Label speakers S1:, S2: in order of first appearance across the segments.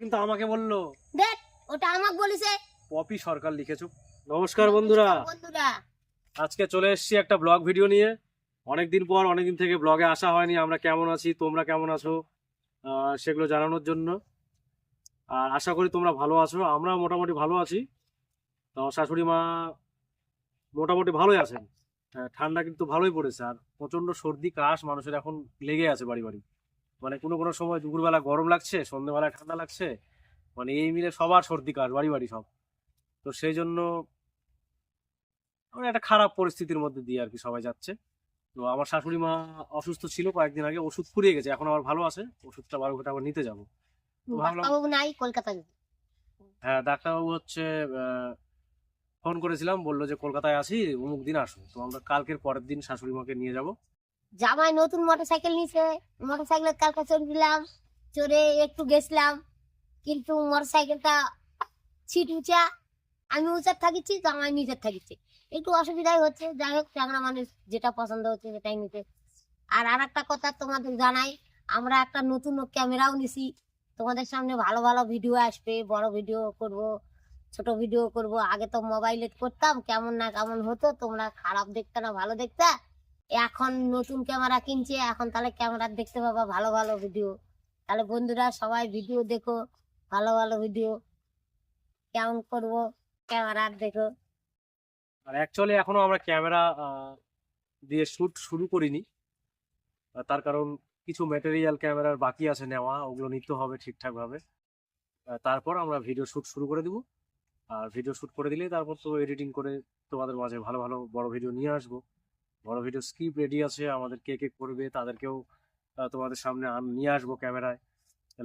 S1: কিন্তু আমাকে বলল।
S2: দেখ ওটা আমাকে বলিছে।
S1: পপি সরকার লিখেছো। নমস্কার বন্ধুরা।
S2: বন্ধুরা।
S1: আজকে চলে এসেছি একটা ব্লগ ভিডিও নিয়ে। অনেকদিন পর অনেকদিন থেকে ব্লগে আসা হয়নি। আমরা কেমন আছি? তোমরা কেমন আছো? সেগুলো জানানোর জন্য। আর আশা করি তোমরা ভালো আছো। আমরা মোটামুটি ভালো আছি। তো শাশুড়ি মা মোটামুটি ভালোই আছেন। হ্যাঁ, ঠান্ডা কিন্তু ভালোই পড়েছে। আর প্রচণ্ড সর্দি কাশ মানুষের এখন লেগে আছে বাড়ি বাড়ি। মানে কোনো কোনো সময় দুপুরবেলা গরম লাগছে সন্ধ্যেবেলায় ঠান্ডা লাগছে মানে এই মিলে সবার সর্দি কাশ বাড়ি বাড়ি সব। তো সেই জন্য মানে একটা খারাপ পরিস্থিতির মধ্যে দিয়ে আর কি সবাই যাচ্ছে। তো আমার শাশুড়ি মা অসুস্থ ছিল কয়েকদিন আগে ওষুধ ফুরিয়ে গেছে এখন আবার ভালো আছে ওষুধটা বারো ঘণ্টা আবার নিতে যাব।
S2: নাই
S1: হ্যাঁ ডাক্তারবাবু হচ্ছে ফোন করেছিলাম বলল যে কলকাতায় আসি অমুক দিন আসো তো আমরা কালকের পরের দিন শাশুড়ি মাকে নিয়ে যাব।
S2: জামাই নতুন মোটরসাইকেল নিছে। মোটর মোটরসাইকেলের কালকে চড়ে দিলাম, চড়ে একটু গেছিলাম, কিন্তু মোটরসাইকেলটা ছিট উঁচা। আমি উঁচার থাকিছি জামাই নিচের থাকিছি একটু অসুবিধাই হচ্ছে, যাই হোক চাংরা মানুষ যেটা পছন্দ হচ্ছে সেটাই নিতে। আর আর একটা কথা তোমাদের জানাই, আমরা একটা নতুন ক্যামেরাও নিছি। তোমাদের সামনে ভালো ভালো ভিডিও আসবে, বড় ভিডিও করব, ছোট ভিডিও করব। আগে তো মোবাইলে করতাম, কেমন না কেমন হতো, তোমরা খারাপ দেখতে না, ভালো দেখতে। এখন নতুন ক্যামেরা কিনছে, এখন তাহলে ক্যামেরা দেখতে পাবা ভালো ভালো ভিডিও তাহলে বন্ধুরা সবাই ভিডিও দেখো, ভালো ভালো ভিডিও কেমন করব ক্যামেরা দেখো।
S1: আর অ্যাকচুয়ালি এখনও আমরা ক্যামেরা দিয়ে শুট শুরু করিনি। তার কারণ কিছু ম্যাটেরিয়াল ক্যামেরার বাকি আছে নেওয়া, ওগুলো নিতে হবে ঠিকঠাকভাবে। তারপর আমরা ভিডিও শুট শুরু করে দিব। আর ভিডিও শুট করে দিলেই তারপর তো এডিটিং করে তোমাদের মাঝে ভালো ভালো বড় ভিডিও নিয়ে আসব। বড় ভিডিও স্ক্রিপ্ট রেডি আছে, আমাদের কে কে করবে তাদেরকেও তোমাদের সামনে নিয়ে আসব ক্যামেরায়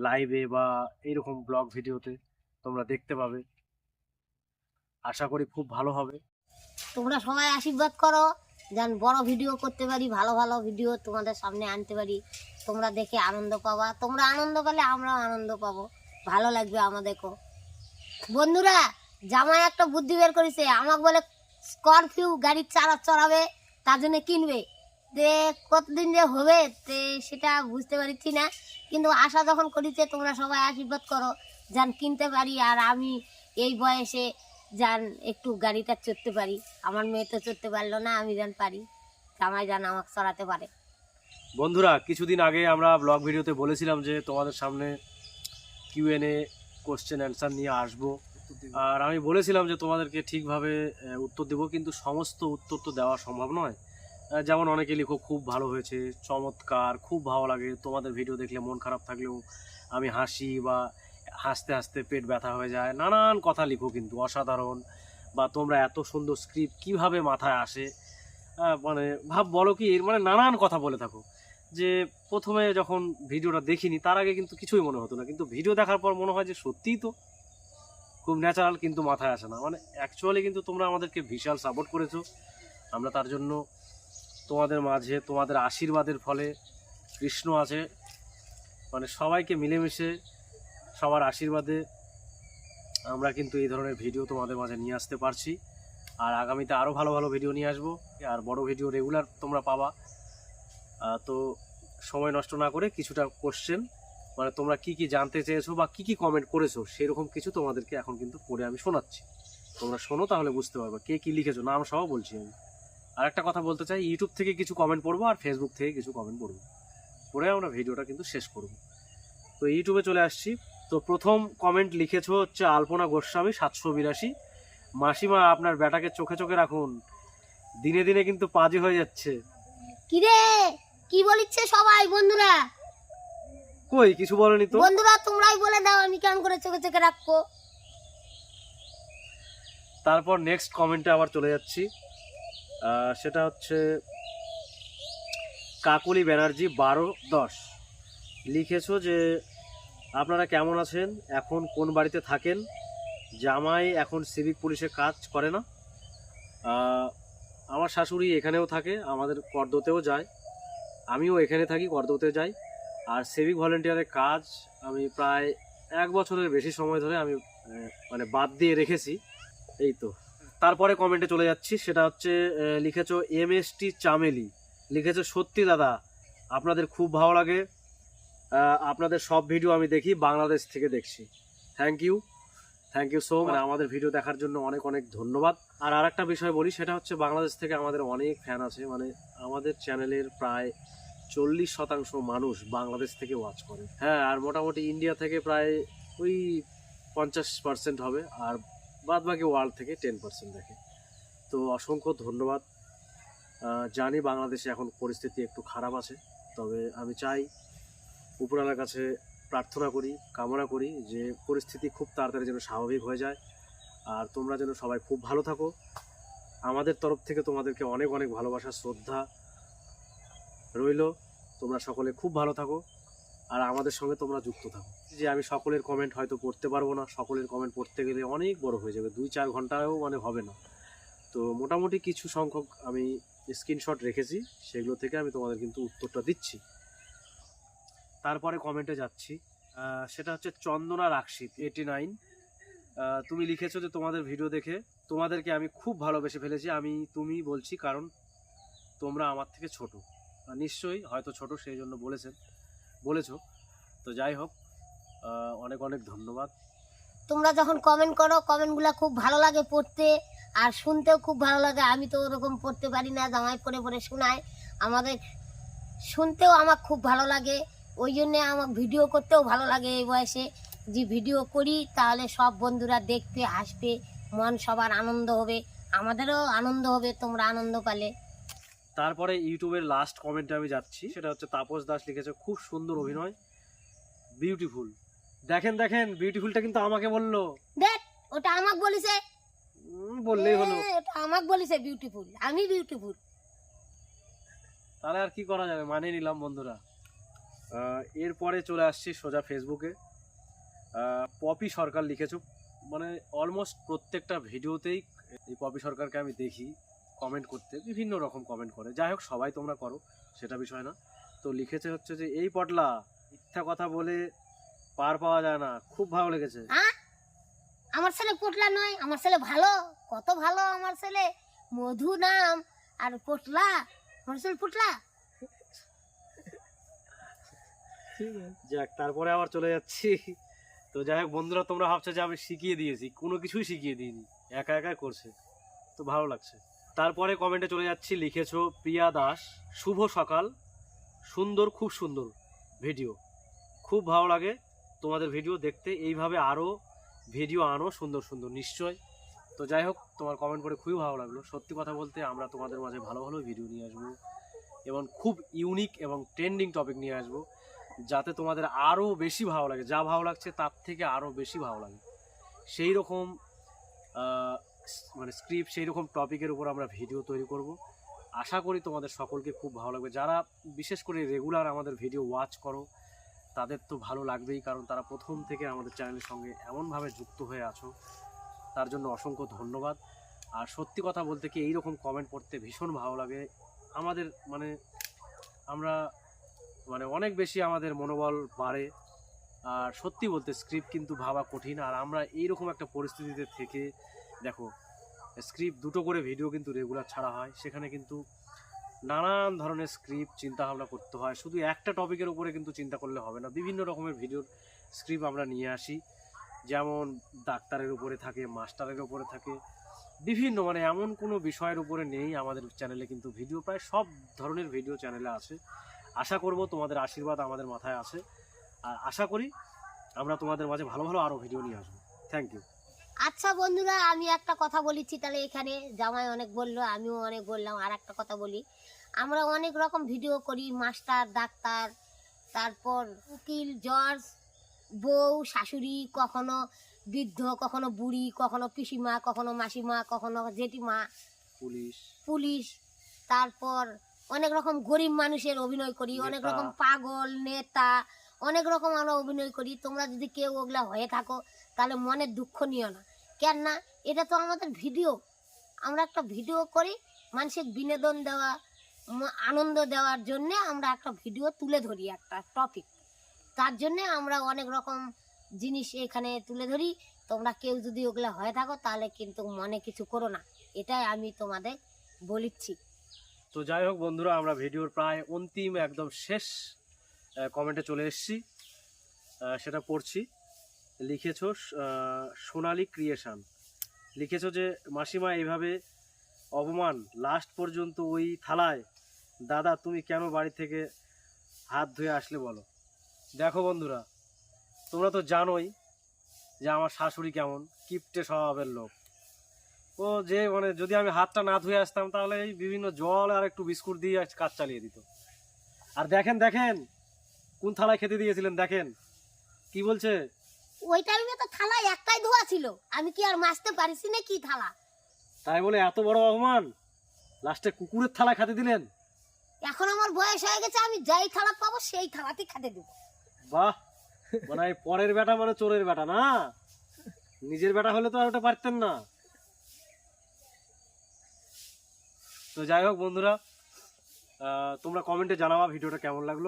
S1: লাইভে বা এইরকম ব্লগ ভিডিওতে তোমরা দেখতে পাবে। আশা করি খুব ভালো হবে।
S2: তোমরা সবাই আশীর্বাদ করো, যেন বড় ভিডিও করতে পারি, ভালো ভালো ভিডিও তোমাদের সামনে আনতে পারি। তোমরা দেখে আনন্দ পাবা। তোমরা আনন্দ পেলে আমরাও আনন্দ পাবো। ভালো লাগবে আমাদেরকেও। বন্ধুরা, জামাই একটা বুদ্ধি বের করেছে, আমাকে বলে স্করপিউ গাড়ির চালা চড়াবে। তার জন্য কিনবে। তে কতদিন যে হবে, তে সেটা বুঝতে পারছি না। কিন্তু আশা যখন করিছে, তোমরা সবাই আশীর্বাদ করো, যান কিনতে পারি, আর আমি এই বয়সে যান একটু গাড়িটা চড়তে পারি। আমার মেয়ে তো চড়তে পারল না, আমি যান পারি। জামাই যান আমাকে চড়াতে পারে।
S1: বন্ধুরা, কিছুদিন আগে আমরা ব্লগ ভিডিওতে বলেছিলাম যে তোমাদের সামনে কিউএনএ কোশ্চেন অ্যান্সার নিয়ে আসব। আর আমি বলেছিলাম যে তোমাদেরকে ঠিকভাবে উত্তর দেবো, কিন্তু সমস্ত উত্তর তো দেওয়া সম্ভব নয়। যেমন অনেকে লিখো, খুব ভালো হয়েছে, চমৎকার, খুব ভালো লাগে, তোমাদের ভিডিও দেখলে মন খারাপ থাকলেও আমি হাসি বা হাসতে হাসতে পেট ব্যথা হয়ে যায়। নানান কথা লিখো কিন্তু, অসাধারণ। বা তোমরা এত সুন্দর স্ক্রিপ্ট কীভাবে মাথায় আসে? মানে ভাব, বলো কি, এর মানে নানান কথা বলে থাকো। যে প্রথমে যখন ভিডিওটা দেখিনি, তার আগে কিন্তু কিছুই মনে হতো না। কিন্তু ভিডিও দেখার পর মনে হয় যে সত্যিই তো খুব ন্যাচারাল কিন্তু মাথায় আসে না। মানে অ্যাকচুয়ালি কিন্তু তোমরা আমাদেরকে বিশাল সাপোর্ট করেছ। আমরা তার জন্য তোমাদের মাঝে, তোমাদের আশীর্বাদের ফলে কৃষ্ণ আছে। মানে সবাইকে মিলেমিশে সবার আশীর্বাদে আমরা কিন্তু এই ধরনের ভিডিও তোমাদের মাঝে নিয়ে আসতে পারছি। আর আগামীতে আরও ভালো ভালো ভিডিও নিয়ে আসব। আর বড় ভিডিও রেগুলার তোমরা পাবা। তো সময় নষ্ট না করে কিছুটা কোশ্চেন মানে তোমরা কি কি জানতে চেয়েছো বা কি কি কমেন্ট করেছ, সেরকম কিছু তোমাদেরকে এখন কিন্তু পড়ে আমি শোনাচ্ছি। তোমরা শোনো তাহলে বুঝতে পারবে কে কি লিখেছো, নাম সহ বলছি আমি। আর একটা কথা বলতে চাই ইউটিউব থেকে কিছু কমেন্ট পড়ব আর ফেসবুক থেকে কিছু কমেন্ট পড়ব। পড়ে আমরা ভিডিওটা কিন্তু শেষ করব। তো ইউটিউবে চলে আসছি। তো প্রথম কমেন্ট লিখেছো হচ্ছে আলপনা গোস্বামী, সাতশো বিরাশি। মাসিমা, আপনার বেটাকে চোখে চোখে রাখুন। দিনে দিনে কিন্তু পাজি হয়ে যাচ্ছে।
S2: কিরে? কি বলিচ্ছে সবাই বন্ধুরা?
S1: কই কিছু বলেনি তো?
S2: বন্ধুরা তোমরাই বলে দাও আমি কেমন করে চোখে চোখে রাখব।
S1: তারপর নেক্সট কমেন্টে আবার চলে যাচ্ছি। সেটা হচ্ছে কাকলি ব্যানার্জি বারো দশ। লিখেছো যে আপনারা কেমন আছেন? এখন কোন বাড়িতে থাকেন? জামাই এখন সিভিক পুলিশে কাজ করে না। আমার শাশুড়ি এখানেও থাকে আমাদের কর্দতেও যায়। আমিও এখানে থাকি কর্দতে যাই। আর সিভিক ভলেন্টিয়ারের কাজ আমি প্রায় এক বছরের বেশি সময় ধরে আমি মানে বাদ দিয়ে রেখেছি। এই তো। তারপরে কমেন্টে চলে যাচ্ছি। সেটা হচ্ছে লিখেছো এম এস টি চামেলি। লিখেছো, সত্যি দাদা, আপনাদের খুব ভালো লাগে। আপনাদের সব ভিডিও আমি দেখি, বাংলাদেশ থেকে দেখছি। Thank you thank you so মানে আমাদের ভিডিও দেখার জন্য অনেক অনেক ধন্যবাদ। আর আরেকটা বিষয় বলি, সেটা হচ্ছে বাংলাদেশ থেকে আমাদের অনেক ফ্যান আছে মানে আমাদের চ্যানেলের প্রায় চল্লিশ শতাংশ মানুষ বাংলাদেশ থেকে ওয়াচ করে। হ্যাঁ আর মোটামুটি ইন্ডিয়া থেকে প্রায় ওই পঞ্চাশ পার্সেন্ট হবে, আর বাদ বাকি ওয়ার্ল্ড থেকে টেন পার্সেন্ট দেখে। তো অসংখ্য ধন্যবাদ। জানি বাংলাদেশে এখন পরিস্থিতি একটু খারাপ আছে, তবে আমি চাই উপরালার কাছে প্রার্থনা করি, কামনা করি যে পরিস্থিতি খুব তাড়াতাড়ি যেন স্বাভাবিক হয়ে যায়, আর তোমরা যেন সবাই খুব ভালো থাকো। আমাদের তরফ থেকে তোমাদেরকে অনেক অনেক ভালোবাসা, শ্রদ্ধা রইল। তোমরা সকলে খুব ভালো থাকো। আর আমাদের সঙ্গে তোমরা যুক্ত থাকো। যে আমি সকলের কমেন্ট হয়তো পড়তে পারব না, সকলের কমেন্ট পড়তে গেলে অনেক বড় হয়ে যাবে। দুই চার ঘন্টাও মানে হবে না। তো মোটামুটি কিছু সংখ্যক আমি স্ক্রিনশট রেখেছি। সেগুলো থেকে আমি তোমাদের কিন্তু উত্তরটা দিচ্ছি। তারপরে কমেন্টে যাচ্ছি। সেটা হচ্ছে চন্দনা রাক্ষিত এইটি নাইন তুমি লিখেছো যে তোমাদের ভিডিও দেখে তোমাদেরকে আমি খুব ভালোবেসে ফেলেছি। আমি, তুমি বলছি কারণ তোমরা আমার থেকে ছোট। নিশ্চয়ই, হয়তো ছোট, সেই জন্য বলেছেন, বলেছ। তো যাই হোক অনেক অনেক ধন্যবাদ।
S2: তোমরা যখন কমেন্ট করো কমেন্টগুলো খুব ভালো লাগে পড়তে, আর শুনতেও খুব ভালো লাগে। আমি তো ওরকম পড়তে পারি না, জামাই পড়ে পড়ে শোনায়। আমাদের শুনতেও আমার খুব ভালো লাগে। ওই জন্যে আমার ভিডিও করতেও ভালো লাগে এই বয়সে। যে ভিডিও করি, তাহলে সব বন্ধুরা দেখবে হাসবে মন সবার আনন্দ হবে। আমাদেরও আনন্দ হবে, তোমরা আনন্দ পালে।
S1: তারপরে ইউটিউবের লাস্ট কমেন্টে আমি যাচ্ছি সেটা হচ্ছে তাপস দাস লিখেছে খুব সুন্দর অভিনয় বিউটিফুল দেখেন দেখেন বিউটিফুলটা কিন্তু আমাকে বলল।
S2: দেখ ওটা আমাকে বলিছে।
S1: বললেই হলো।
S2: ওটা আমাকে বলিছে বিউটিফুল আমি বিউটিফুল
S1: তাহলে আর কি করা যাবে? মানে নিলাম বন্ধুরা। এরপরে চলে আসছি সোজা ফেসবুকে পপি সরকার লিখেছো। মানে অলমোস্ট প্রত্যেকটা ভিডিওতেই এই পপি সরকারকে আমি দেখি। কমেন্ট করতে বিভিন্ন রকম কমেন্ট করে। যাই হোক সবাই তোমরা করো সেটা বিষয় না। তো লিখেছে হচ্ছে যে এই পটলা মিথ্যা কথা বলে পার পাওয়া যায় না। খুব ভালো লেগেছে।
S2: আমার ছেলে পটলা নয় আমার ছেলে ভালো কত ভালো আমার ছেলে। মধু নাম আর পটলা। আমার ছেলে পটলা।
S1: যাক তারপরে আবার চলে যাচ্ছি। তো যাই হোক বন্ধুরা তোমরা ভাবছ যে আমি শিখিয়ে দিয়েছি। কোনো কিছুই শিখিয়ে দিইনি। একা একা করছে। তো ভালো লাগছে। তারপরে কমেন্টে চলে যাচ্ছি, লিখেছো, প্রিয়া দাস, শুভ সকাল, সুন্দর, খুব সুন্দর ভিডিও খুব ভালো লাগে তোমাদের ভিডিও দেখতে, এইভাবে আরও ভিডিও আনো, সুন্দর সুন্দর, নিশ্চয়। তো যাই হোক, তোমার কমেন্ট করে খুবই ভালো লাগল। সত্যি কথা বলতে আমরা তোমাদের মাঝে ভালো ভালো ভিডিও নিয়ে আসব এবং খুব ইউনিক এবং ট্রেন্ডিং টপিক নিয়ে আসব, যাতে তোমাদের আরও বেশি ভালো লাগে। যা ভালো লাগছে তার থেকে আরও বেশি ভালো লাগে। সেই রকম মানে স্ক্রিপ্ট সেই রকম টপিকের উপর আমরা ভিডিও তৈরি করব। আশা করি তোমাদের সকলকে খুব ভালো লাগবে। যারা বিশেষ করে রেগুলার আমাদের ভিডিও ওয়াচ করো, তাদের তো ভালো লাগবেই, কারণ তারা প্রথম থেকে আমাদের চ্যানেলের সঙ্গে এমনভাবে যুক্ত হয়ে আছো। তার জন্য অসংখ্য ধন্যবাদ। আর সত্যি কথা বলতে কি, এইরকম কমেন্ট পড়তে ভীষণ ভালো লাগে। আমাদের মানে আমরা মানে অনেক বেশি আমাদের মনোবল বাড়ে। আর সত্যি বলতে স্ক্রিপ্ট কিন্তু ভাবা কঠিন। আর আমরা এইরকম একটা পরিস্থিতিতে থেকে দেখো স্ক্রিপ্ট দুটো করে ভিডিও কিন্তু রেগুলার ছাড়া হয়। সেখানে কিন্তু নানান ধরনের স্ক্রিপ্ট চিন্তা ভাবনা করতে হয়। শুধু একটা টপিকের উপরে কিন্তু চিন্তা করলে হবে না। বিভিন্ন রকমের ভিডিওর স্ক্রিপ্ট আমরা নিয়ে আসি। যেমন ডাক্তারের উপরে থাকে, মাস্টারের উপরে থাকে। বিভিন্ন মানে এমন কোনো বিষয়ের উপরে নেই আমাদের চ্যানেলে কিন্তু ভিডিও প্রায় সব ধরনের ভিডিও চ্যানেলে আছে। আশা করব তোমাদের আশীর্বাদ আমাদের মাথায় আছে। আর আশা করি আমরা তোমাদের মাঝে ভালো ভালো আরও ভিডিও নিয়ে আসব। থ্যাংক ইউ
S2: আচ্ছা বন্ধুরা আমি একটা কথা বলেছি তাহলে এখানে জামাই অনেক বলল আমিও অনেক বললাম আর একটা কথা বলি। আমরা অনেক রকম ভিডিও করি মাস্টার ডাক্তার তারপর উকিল জজ বউ শাশুড়ি কখনো বৃদ্ধ কখনো বুড়ি কখনো পিসিমা কখনো মাসিমা কখনো জেঠিমা
S1: পুলিশ।
S2: পুলিশ তারপর অনেক রকম গরিব মানুষের অভিনয় করি অনেক রকম পাগল নেতা অনেক রকম আমরা অভিনয় করি। তোমরা যদি কেউ ওগুলা হয়ে থাকো তাহলে মনের দুঃখ নিও না। কেন না এটা তো আমাদের ভিডিও। আমরা একটা ভিডিও করি, মানুষের বিনোদন দেওয়া আনন্দ দেওয়ার জন্য আমরা একটা ভিডিও তুলে ধরি একটা টপিক তার জন্য আমরা অনেক রকম জিনিস এখানে তুলে ধরি। তোমরা কেউ যদি ওগুলো হয়ে থাকো, তাহলে কিন্তু মনে কিছু করো না। এটাই আমি তোমাদের বলিচ্ছি।
S1: তো যাই হোক বন্ধুরা, আমরা ভিডিওর প্রায় অন্তিম একদম শেষ কমেন্টে চলে এসেছি। সেটা পড়ছি। লিখেছো সোনালি ক্রিয়েশন। লিখেছো যে, মাসিমা, এইভাবে অপমান লাস্ট পর্যন্ত ওই থালায়, দাদা, তুমি কেন বাড়ি থেকে হাত ধুয়ে আসলে বলো? দেখো বন্ধুরা, তোমরা তো জানোই যে আমার শাশুড়ি কেমন, কিপটে স্বভাবের লোক। ও যে মানে যদি আমি হাতটা না ধুয়ে আসতাম, তাহলে এই বিভিন্ন জল আর একটু বিস্কুট দিয়ে কাজ চালিয়ে দিত। আর দেখেন দেখেন, কোন থালায় খেতে দিয়েছিলেন, দেখেন। কি বলছে?
S2: ওই টাইমে তো থালা একটাই ধোয়া ছিল। আমি কি আর মাছতে পারিছি না কি থালা?
S1: তাই বলে এত বড় অপমান? লাস্টে কুকুরের খেতে দিলেন।
S2: এখন আমার বয়স হয়ে গেছে আমি যেই থালা পাবো সেই থালাতেই খেতে দেবো।
S1: বাহ মানে পরের বেটা মানে চোরের বেটা না? নিজের বেটা হলে তো আর ওটা পারতেন না। তো যাই হোক বন্ধুরা তোমরা কমেন্টে জানাবা ভিডিওটা কেমন লাগল।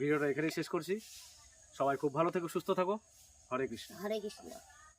S1: ভিডিওটা এখানেই শেষ করছি। সবাই খুব ভালো থেকো সুস্থ থাকো। হরে কৃষ্ণ।
S2: হরে কৃষ্ণ।